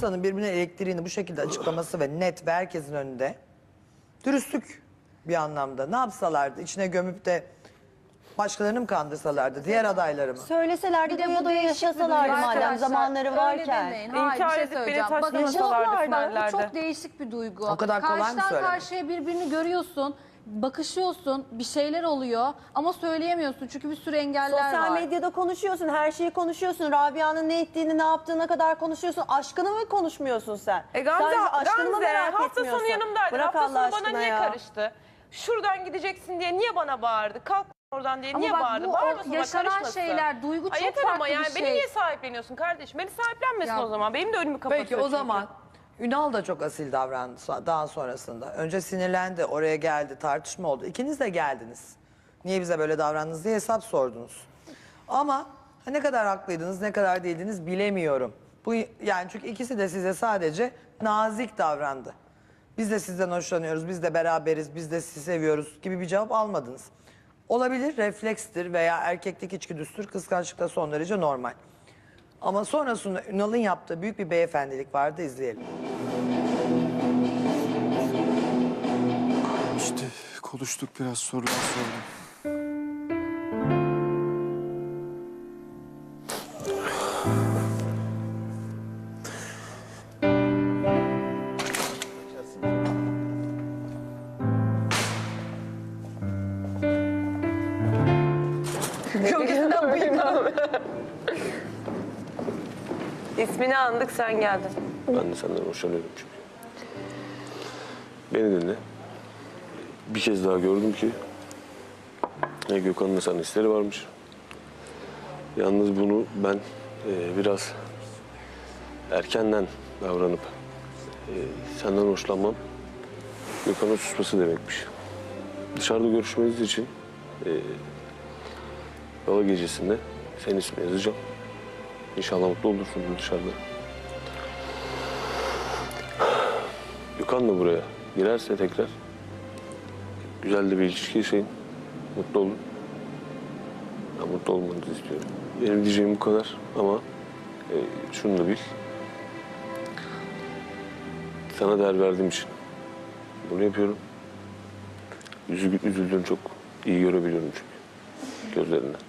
insanın birbirine elektriğini bu şekilde açıklaması ve net ve herkesin önünde dürüstlük bir anlamda. Ne yapsalardı içine gömüp de başkalarını mı kandırsalardı diğer adayları mı? Söyleselerdi de doya bu doya değişik bir yaşasalardı madem zamanları varken. Hayır, İnkar bir şey edip beni söyleyeceğim. Bakın taşlamasalardı bu çok değişik bir duygu. O kadar kolay mı Karşıdan söylemek? karşıya birbirini görüyorsun, bakışıyorsun, bir şeyler oluyor ama söyleyemiyorsun çünkü bir sürü engeller Sosyal var. medyada konuşuyorsun, her şeyi konuşuyorsun. Rabia'nın ne ettiğini, ne yaptığına kadar konuşuyorsun. Aşkını mı konuşmuyorsun sen? E Gamze, Sadece aşkını mı Gamze merak hafta etmiyorsun? sonu yanımdaydı. Bırak hafta Allah sonu bana aşkına niye ya. karıştı? Şuradan gideceksin diye niye bana bağırdı? Kalk oradan diye Ama niye bak bağırdı? bu o Bağırmasın, yaşanan karışmasın. şeyler, duygu Ay çok yeter farklı ama yani bir beni şey. niye sahipleniyorsun kardeşim? Beni sahiplenmesin Ya- o zaman. Benim de önümü kapatıyor Peki o çünkü. zaman Ünal da çok asil davrandı daha sonrasında. Önce sinirlendi, oraya geldi, tartışma oldu. İkiniz de geldiniz. Niye bize böyle davrandınız diye hesap sordunuz. Ama ne kadar haklıydınız, ne kadar değildiniz bilemiyorum. Bu yani çünkü ikisi de size sadece nazik davrandı. Biz de sizden hoşlanıyoruz, biz de beraberiz, biz de sizi seviyoruz gibi bir cevap almadınız. Olabilir, reflekstir veya erkeklik içgüdüsüdür, kıskançlık da son derece normal. Ama sonrasında Ünal'ın yaptığı büyük bir beyefendilik vardı, izleyelim. İşte konuştuk biraz sorular sordum. İsmini andık sen geldin. Ben de senden hoşlanıyorum çünkü. Beni dinle. Bir kez daha gördüm ki e, Gökhan'ın da sana hisleri varmış. Yalnız bunu ben e, biraz erkenden davranıp e, senden hoşlanmam Gökhan'ın susması demekmiş. Dışarıda görüşmeniz için e, yola gecesinde senin ismini yazacağım. İnşallah mutlu olursunuz dışarıda. Gökhan da buraya girerse tekrar güzel de bir ilişki yaşayın. Mutlu olun. Ben mutlu olmanızı istiyorum. Benim diyeceğim bu kadar ama e, şunu da bil. Sana değer verdiğim için bunu yapıyorum. Üzü, üzüldüğünü çok iyi görebiliyorum çünkü gözlerinden.